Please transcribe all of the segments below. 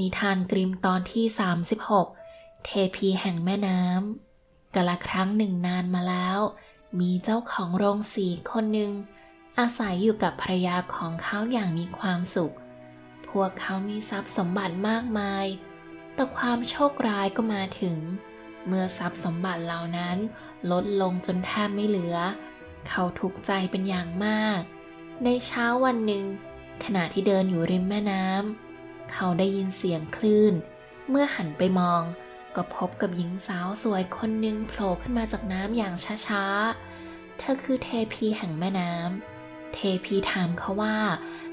นิทานกริมตอนที่ 36 เทพีแห่งแม่น้ำกะละครั้งหนึ่งนานมาแล้ว มีเจ้าของโรงสีคนหนึ่ง อาศัยอยู่กับภรรยาของเขาอย่างมีความสุข พวกเขามีทรัพย์สมบัติมากมาย แต่ความโชคร้ายก็มาถึง เมื่อทรัพย์สมบัติเหล่านั้นลดลงจนแทบไม่เหลือ เขาทุกข์ใจเป็นอย่างมาก ในเช้าวันหนึ่ง ขณะที่เดินอยู่ริมแม่น้ำ เขาได้ยินเสียงคลื่น เมื่อหันไปมอง ก็พบกับหญิงสาวสวยคนหนึ่งโผล่ขึ้นมาจากน้ำอย่างช้าๆ เธอคือเทพีแห่งแม่น้ำ เทพีถามเขาว่า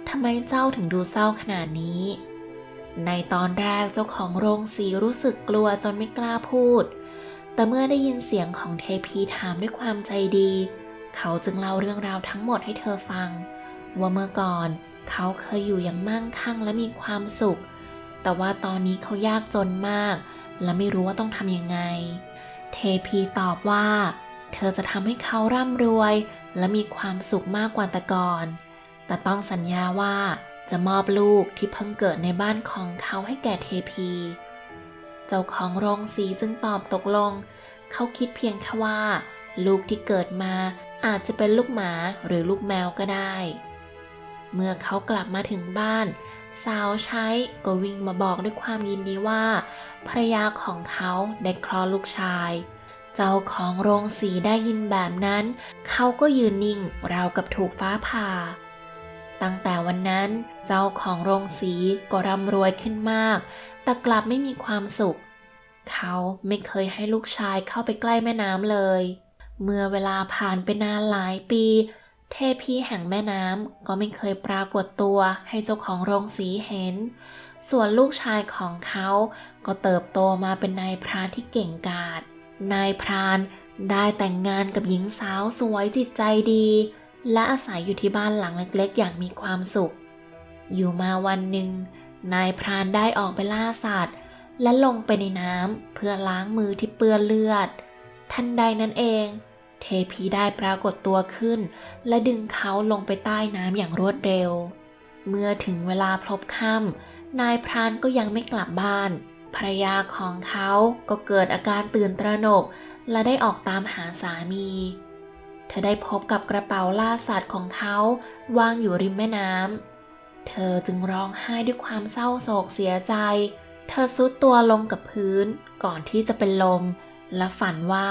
ทำไมเจ้าถึงดูเศร้าขนาดนี้ ในตอนแรกเจ้าของโรงสีรู้สึกกลัวจนไม่กล้าพูด แต่เมื่อได้ยินเสียงของเทพีถามด้วยความใจดี เขาจึงเล่าเรื่องราวทั้งหมดให้เธอฟัง ว่าเมื่อก่อนเเขาเคยอยู่อย่างมั่งคั่งและมีความสุข แต่ว่าตอนนี้เขายากจนมาก และไม่รู้ว่าต้องทำยังไง เทพีตอบว่า เธอจะทำให้เขาร่ำรวย และมีความสุขมากกว่าแต่ก่อน แต่ต้องสัญญาว่าจะมอบลูกที่เพิ่งเกิดในบ้านของเขาให้แก่เทพี เจ้าของโรงสีจึงตอบตกลง เขาคิดเพียงแค่ว่า ลูกที่เกิดมาอาจจะเป็นลูกหมาหรือลูกแมวก็ได้ เมื่อเขากลับมาถึงบ้าน สาวใช้ก็วิ่งมาบอกด้วยความยินดีว่า ภรรยาของเขาได้คลอดลูกชาย เจ้าของโรงสีได้ยินแบบนั้น เขาก็ยืนนิ่งราวกับถูกฟ้าผ่า ตั้งแต่วันนั้นเจ้าของโรงสีก็ร่ำรวยขึ้นมาก แต่กลับไม่มีความสุข เขาไม่เคยให้ลูกชายเข้าไปใกล้แม่น้ำเลย เมื่อเวลาผ่านไปนานหลายปี เทพีแห่งแม่น้ำก็ไม่เคยปรากฏตัวให้เจ้าของโรงสีเห็น ส่วนลูกชายของเขาก็เติบโตมาเป็นนายพรานที่เก่งกาจ นายพรานได้แต่งงานกับหญิงสาวสวยจิตใจดี และอาศัยอยู่ที่บ้านหลังเล็กๆ อย่างมีความสุข อยู่มาวันหนึ่ง นายพรานได้ออกไปล่าสัตว์ และลงไปในน้ำเพื่อล้างมือที่เปื้อนเลือด ทันใดนั้นเอง เทพีได้ปรากฏตัวขึ้น และดึงเขาลงไปใต้น้ำอย่างรวดเร็ว เมื่อถึงเวลาพลบค่ำนายพรานก็ยังไม่กลับบ้าน ภรรยาของเขาก็เกิดอาการตื่นตระหนก และได้ออกตามหาสามี เธอได้พบกับกระเป๋าล่าสัตว์ของเขาวางอยู่ริมแม่น้ำ เธอจึงร้องไห้ด้วยความเศร้าโศกเสียใจ เธอซุดตัวลงกับพื้นก่อนที่จะเป็นลม และฝันว่า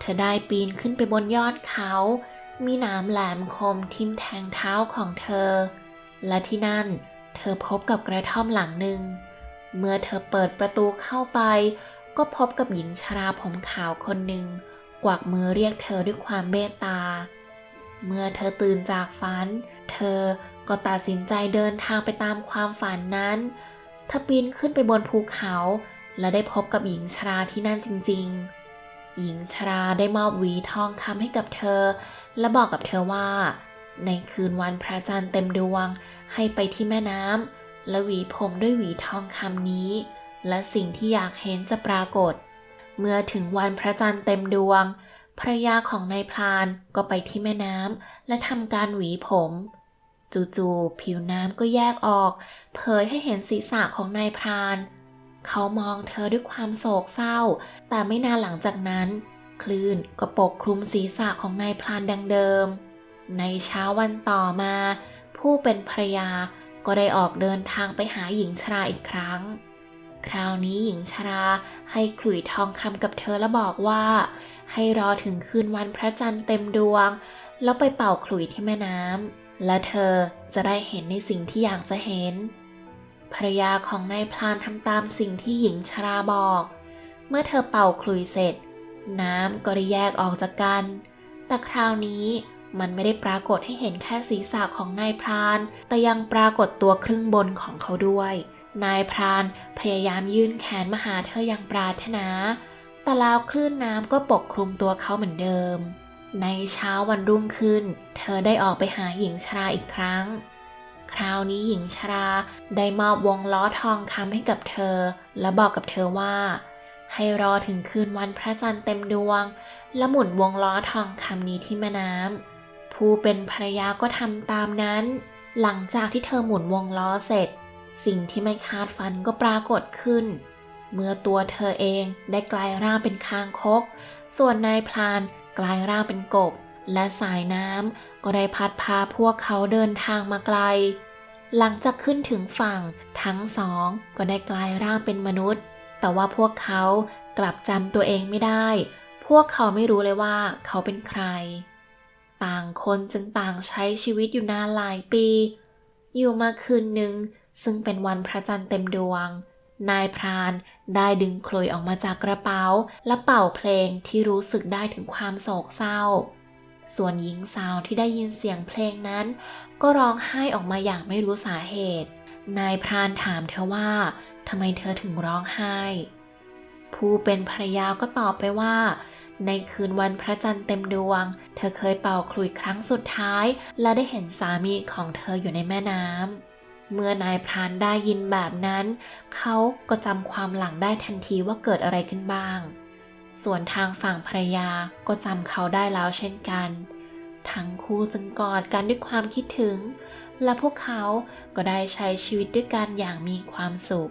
เธอได้ปีนขึ้นไปบนยอดเขา มีหนามแหลมคมทิ่มแทงเท้าของเธอ และที่นั่นเธอพบกับกระท่อมหลังหนึ่ง เมื่อเธอเปิดประตูเข้าไป ก็พบกับหญิงชราผมขาวคนหนึ่ง กวักมือเรียกเธอด้วยความเมตตา เมื่อเธอตื่นจากฝัน เธอก็ตัดสินใจเดินทางไปตามความฝันนั้นเธอปีนขึ้นไปบนภูเขา และได้พบกับหญิงชราที่นั่นจริงๆ หญิงชราได้มอบหวีทองคำให้กับเธอ และบอกกับเธอว่า ในคืนวันพระจันทร์เต็มดวงให้ไปที่แม่น้ำและหวีผมด้วยหวีทองคำนี้ และสิ่งที่อยากเห็นจะปรากฏ เมื่อถึงวันพระจันทร์เต็มดวงภรรยาของนายพรานก็ไปที่แม่น้ำและทำการหวีผม จู่ๆผิวน้ำก็แยกออก เผยให้เห็นศีรษะของนายพราน เขามองเธอด้วยความโศกเศร้า แต่ไม่นานหลังจากนั้น คลื่นก็ปกคลุมศีรษะของนายพรานดังเดิม ในเช้าวันต่อมา ผู้เป็นภรรยาก็ได้ออกเดินทางไปหาหญิงชราอีกครั้ง คราวนี้หญิงชราให้ขลุ่ยทองคำกับเธอและบอกว่า ให้รอถึงคืนวันพระจันทร์เต็มดวง แล้วไปเป่าขลุ่ยที่แม่น้ำและเธอจะได้เห็นในสิ่งที่อยากจะเห็น ภรรยาของนายพลานทำตามสิ่งที่หญิงชราบอก เมื่อเธอเป่าขลุ่ยเสร็จ น้ำก็ได้แยกออกจากกัน แต่คราวนี้มันไม่ได้ปรากฏให้เห็นแค่ศีรษะของนายพราน แต่ยังปรากฏตัวครึ่งบนของเขาด้วย นายพรานพยายามยื่นแขนมาหาเธออย่างปรารถนา แต่แล้วคลื่นน้ำก็ปกคลุมตัวเขาเหมือนเดิม ในเช้าวันรุ่งขึ้น เธอได้ออกไปหาหญิงชราอีกครั้ง คราวนี้หญิงชราได้มอบวงล้อทองคำให้กับเธอ และบอกกับเธอว่า ให้รอถึงคืนวันพระจันทร์เต็มดวง และหมุนวงล้อทองคำนี้ที่แม่น้ำผู้เป็นภรรยาก็ทำตามนั้น หลังจากที่เธอหมุนวงล้อเสร็จ สิ่งที่ไม่คาดฝันก็ปรากฏขึ้น เมื่อตัวเธอเองได้กลายร่างเป็นคางคก ส่วนนายพรานกลายร่างเป็นกบ และสายน้ำก็ได้พัดพาพวกเขาเดินทางมาไกล หลังจากขึ้นถึงฝั่งทั้งสองก็ได้กลายร่างเป็นมนุษย์ แต่ว่าพวกเขากลับจำตัวเองไม่ได้ พวกเขาไม่รู้เลยว่าเขาเป็นใคร ต่างคนจึงต่างใช้ชีวิตอยู่นานหลายปี อยู่มาคืนหนึ่งซึ่งเป็นวันพระจันทร์เต็มดวง นายพรานได้ดึงคลุยออกมาจากกระเป๋า และเป่าเพลงที่รู้สึกได้ถึงความโศกเศร้า ส่วนหญิงสาวที่ได้ยินเสียงเพลงนั้น ก็ร้องไห้ออกมาอย่างไม่รู้สาเหตุ นายพรานถามเธอว่าทำไมเธอถึงร้องไห้ ผู้เป็นภรรยาก็ตอบไปว่า ในคืนวันพระจันทร์เต็มดวง เธอเคยเป่าขลุ่ยครั้งสุดท้าย และได้เห็นสามีของเธออยู่ในแม่น้ำเมื่อนายพรานได้ยินแบบนั้น เขาก็จำความหลังได้ทันทีว่าเกิดอะไรขึ้นบ้าง ส่วนทางฝั่งภรรยาก็จำเขาได้แล้วเช่นกัน ทั้งคู่จึงกอดกันด้วยความคิดถึง และพวกเขาก็ได้ใช้ชีวิตด้วยกันอย่างมีความสุข